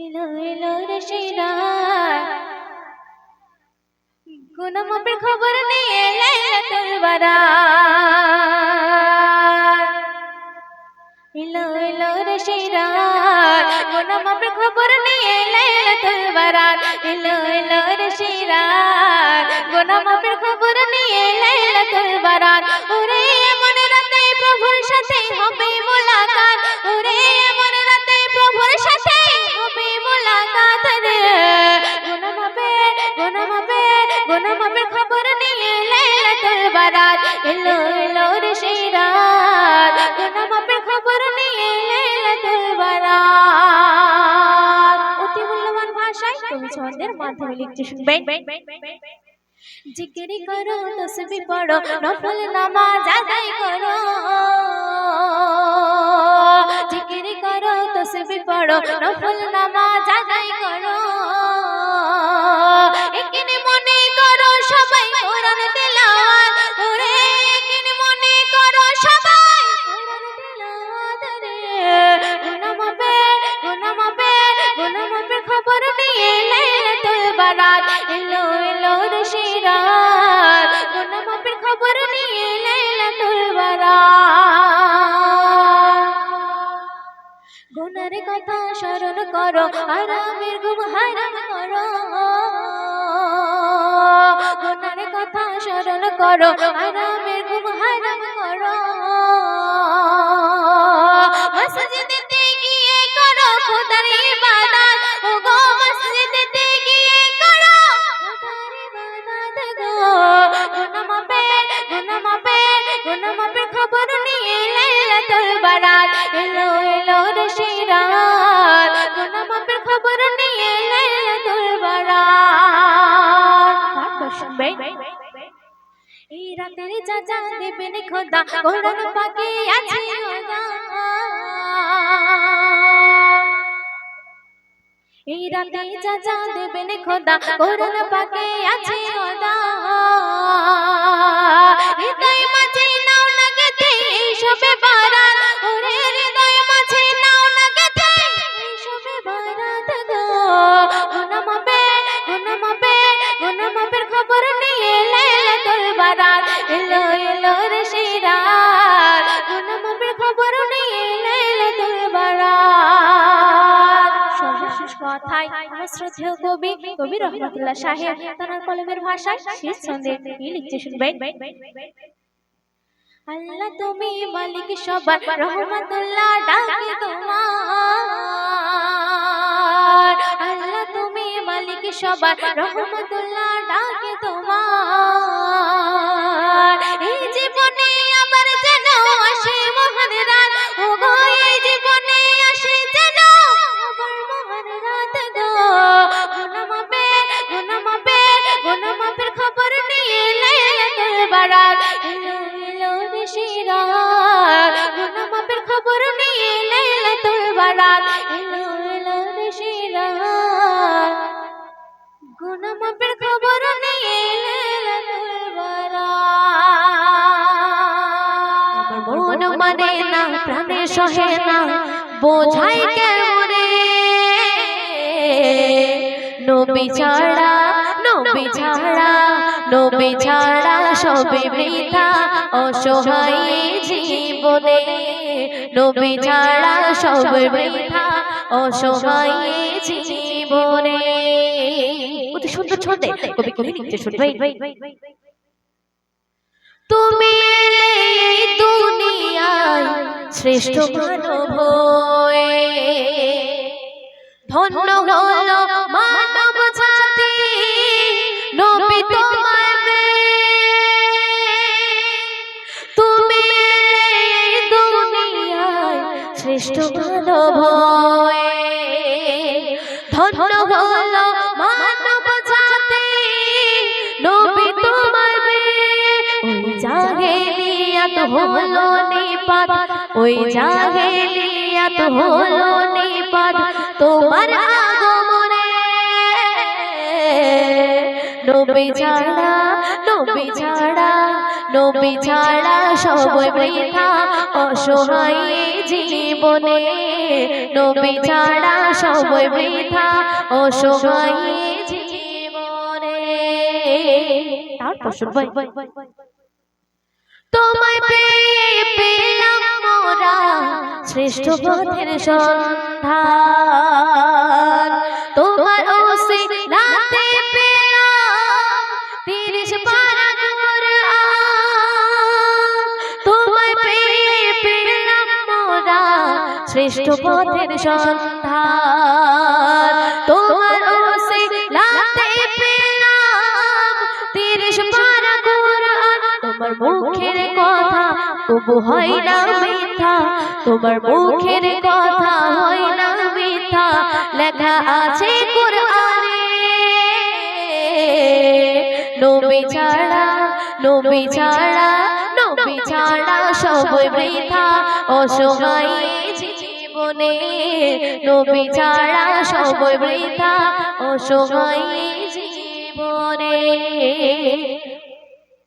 এলো এলো রে সেই রাত গুনা মাপের খবর নিয়ে লাইলাতুল বারাত এলো এলো রে সেই রাত খবর নিয়ে লাইলাতুল বারাত এলো এলো রে সেই রাত খবর নিয়ে লাইলাতুল বারাত ওরে এমন লিখতে শুনবেন জিকিরি করো, তসবি পড়ো, নফল নামাজ আদায় করো। জিকিরি করো, তসবি পড়ো, নফল নামাজ আদায় করো। গুনার কথা স্মরণ করো, আরামের ঘুম হারাম করো। গুনার কথা স্মরণ করো, আরামের ঘুম হারাম যা যা দেবেন খোদা কোরআন পাকে আছে এই রাতে যা দেবেন খোদা কোরআন পাকে আছে খোদা মাঝে নাও না গেতে এই সবে বারাত কবি কবি রহমতুল্লাহ সাহেব তার কলমের ভাষায় শেষ ছন্দে লিখতে শুনবেন। আল্লাহ তুমি মালিক সবার, রহমতুল্লাহ ডাকে তোমার। আল্লাহ তুমি মালিক সবার, রহমতুল্লাহ ডাকে তোমার। সহে না বোঝাই কেমনে নবী ছাড়া নবী ছাড়া নবী ছাড়া সবে বৃথা অসহায় জীবনে নবী ছাড়া সবে বৃথা অসহায় জীবনে অতি সুন্দর ছন্দে কবি কবি লিখতে শুনবে তুমি দুনিয়ায় শ্রেষ্ঠ মানব ধন্য হলো মানব জাতি নবী তোমার তুমি দুনিয়ায় শ্রেষ্ঠ মানব ওই জাহেলিয়াত হলো নিপাত তোমার আগমনে। নবী ছাড়া নবী ছাড়া নবী ছাড়া সব বৃথা অসহায় জীবনে। নবী ছাড়া সব বৃথা অসহায় জীবনে। তারপর তোমায় পেয়ে পেলাম মোরা শ্রেষ্ঠ পথের সন্ধান। তোমার ওসে রাতে পেলাম। তিরিশ পারা কুরআন তোমায় পেয়ে পেলাম মোরা। শ্রেষ্ঠ পথের সন্ধান। তোমার হয় না মিথ্যা। তোমার মুখের কথা হয় না মিথ্যা। লেখা আছে কোরআনে। নবী ছাড়া নবী ছাড়া নবী ছাড়া সব বৃথা অসহায় জীবনে নবী ছাড়া বৃথা অসহায় জীবনে।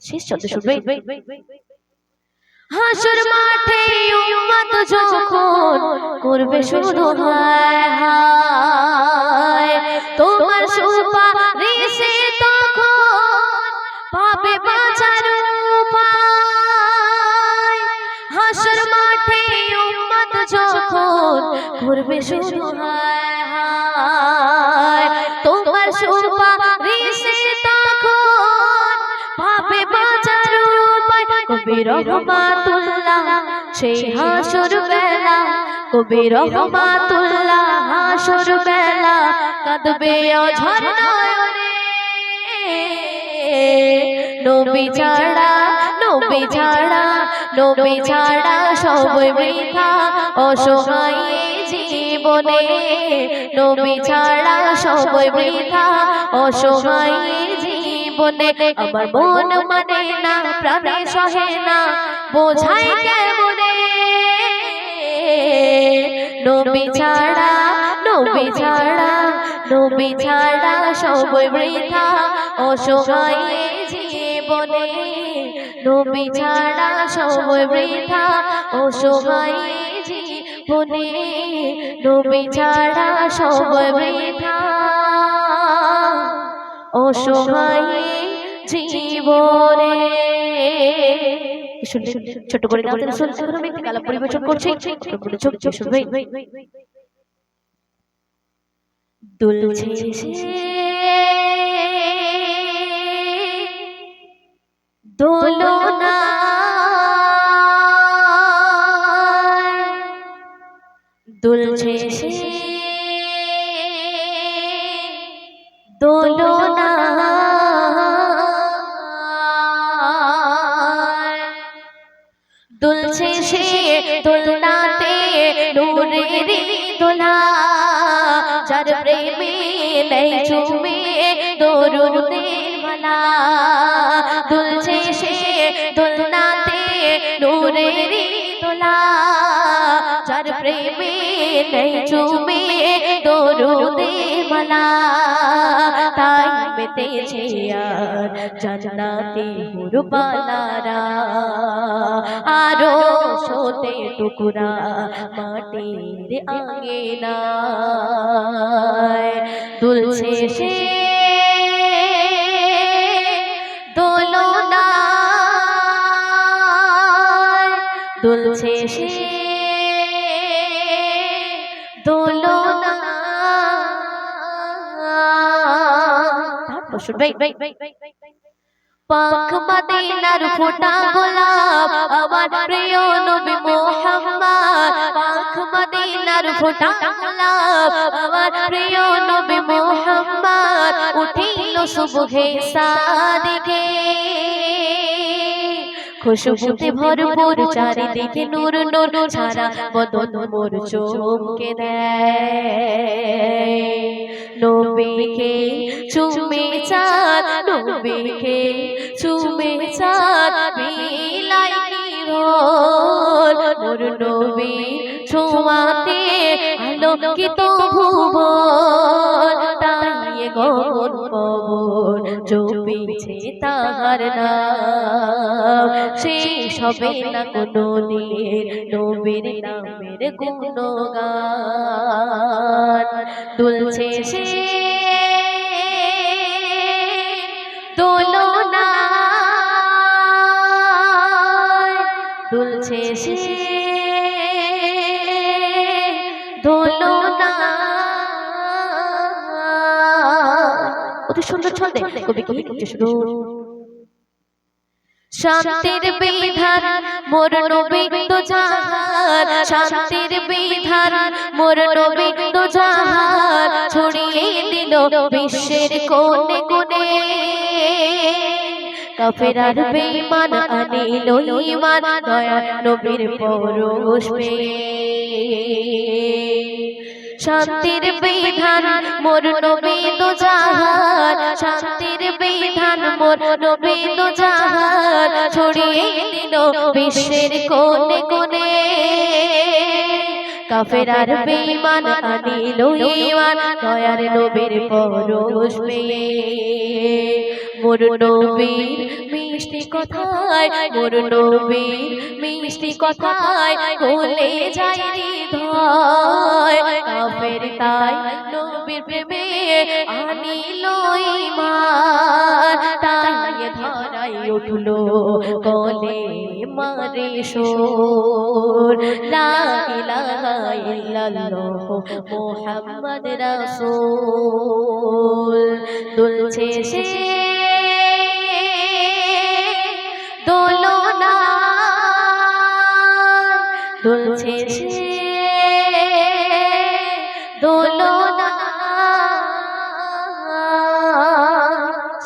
শেষ চলতে শুনবে। হাসুর মাঠে উম্মত যখন করবে শুধু হায় হায়, তোমার সুপারিশে তখন পাবে বাঁচার উপায়। হাসুর মাঠে উম্মত যখন করবে শুধু হায় হায়, তোমার সুপারিশে কবি রহমাতুল্লাহ, সেই হাসুর বেলা। কবি রহমাতুল্লাহ, হাসুর বেলা। কাঁদবে অঝর নয়নে। নবী ছাড়া নবী ছাড়া নবী ছাড়া সব বৃথা। অসহায় জীবনে নবী ছাড়া সব বৃথা। অসহায় জীবনে আমার মন মানে না, প্রাণে সহে না। বোঝাই কেমনে? নবী ছাড়া নবী ছাড়া নবী ছাড়া সব বৃথা। অসহায় জীবনে নবী ছাড়া সব বৃথা। অসহায় জীবনে নবী ছাড়া সব বৃথা। অসহায় জীবনে। ছোট করে গান পরিবেশন করছি। ছোট শুনবে দুলছে দোলনা। দুলছে দোলনা। নূরের দোলা যার প্রেমে নেই চুমে দরুদে মালা। দুলছে সে দোলনাতে নূরেরি দোলা। যার প্রেমে নেই চুমে, দরুদে মালা। তাই মেতেছে আর জান্নাতে হুরবালারা। আরও সোতে টুকুরা মাটির আঙ্গিনায় দুলছে সে দুলছে সে শুনবে পাক মদিনার ফোটা গোলাপ, আমার প্রিয় নবী মোহাম্মদ। পাক মদিনার ফোটা গোলাপ, আমার প্রিয় নবী মোহাম্মদ। উঠিল সুবহে সাদিকে। খুশবুতে ভরপুর চারিদিকে নূর নূর ছাড়া বদন মোর চমকে দেয়। নবীকে চুমে চাঁদ নবীকে চুমে চাঁদ বিলাই কিরণ মোর নবী ছোঁয়াতে আলোকিত ভুবন। জপিছে তাহার নাম। সেই সবে না কোনো দিন নবীর নামের গুণগান। দুলছে সে দোলনা দুলছে সে সুন্দর ছন্দে কবি কি লিখছে শুধু শান্তির বিধান মোর নবী তো জাহান। শান্তির বিধান মোর নবী তো জাহান। ছড়িয়ে দিল বিশ্বের কোণে কোণে। কাফেরার বেঈমান আনিল ঈমান দয়া নবীর পরশ পেয়ে শান্তির বিধান মোর নবী তো জাহান। শান্তির বিধান মোর নবী তো জাহান। ছড়িয়ে দিল বিশ্বের কোণে কোণে। কাফেরার বেঈমান আনিল ঈমান, দয়ার নবীর পরশ পেয়ে। মোর নবীর মিষ্টি কথায়, মোর নবীর মিষ্টি কথায় ভুলে যায় হৃদয় কাফের তাই নবীর প্রেমে আনিল ঈমান তাই ধরাই উঠল কলে মারে সোর লা ইলাহা ইল্লাল্লাহ মুহাম্মদ রাসূল। দুলছে সে দুলছে সে দোলনা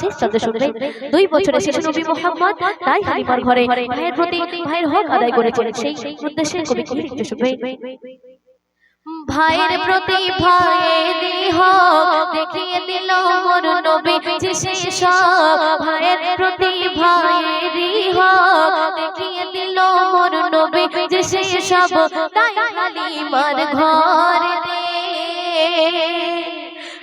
শেষ শব্দ শুনবে দুই বছরের শেষে নবী মোহাম্মদ তাই হালিমার ঘরে ভাইয়ের প্রতি ভাইয়ের হক আদায় করেছেন সেই উদ্দেশ্যে কবি কি লিখতে শুনবে? ভাইয়ের প্রতি ভাইয়েরই হক দেখিয়ে দিল মোর নবী যে সব ভাইয়ের প্রতি ভাইয়েরই হক দেখিয়ে দিল মোর নবী যে সব তাই হালিমার ঘরে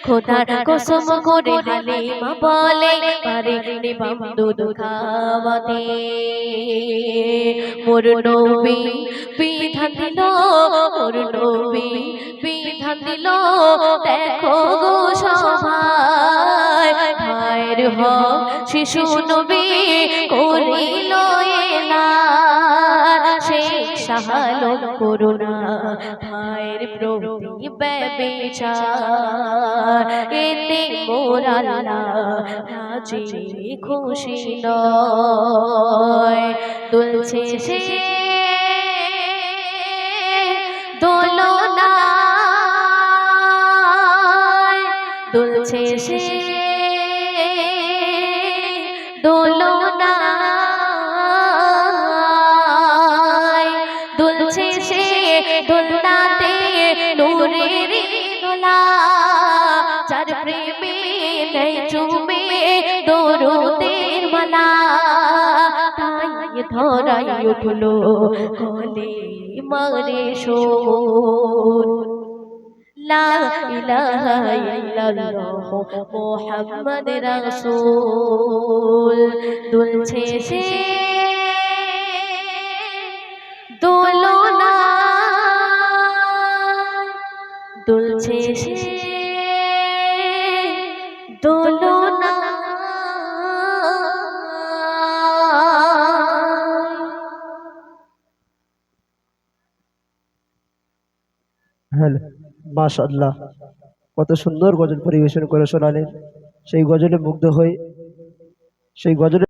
খোদার কসম করে হালিমা বলে পারে নিবাম দুধ খাওয়াতে মোর নবী বিধান দিল মোর নবী বিধান দিল। দেখো গো সবাই ভাইয়ের হ শিশু নবী করিল এলার। সেই সাহালো করুণা ভাইয়ের প্রতি ব্যবিচার এতে মোরালা রাজি খুশি নয়। দুলছে সে দোলনা দুলছে সে ধরাই উঠল কলে মারে শোন। লা ইলাহা দুলছে সে দুলছে সে। মাশাআল্লাহ। কত সুন্দর গজল পরিবেশন করে শোনালেন। সেই গজলে মুগ্ধ হয়ে সেই গজলে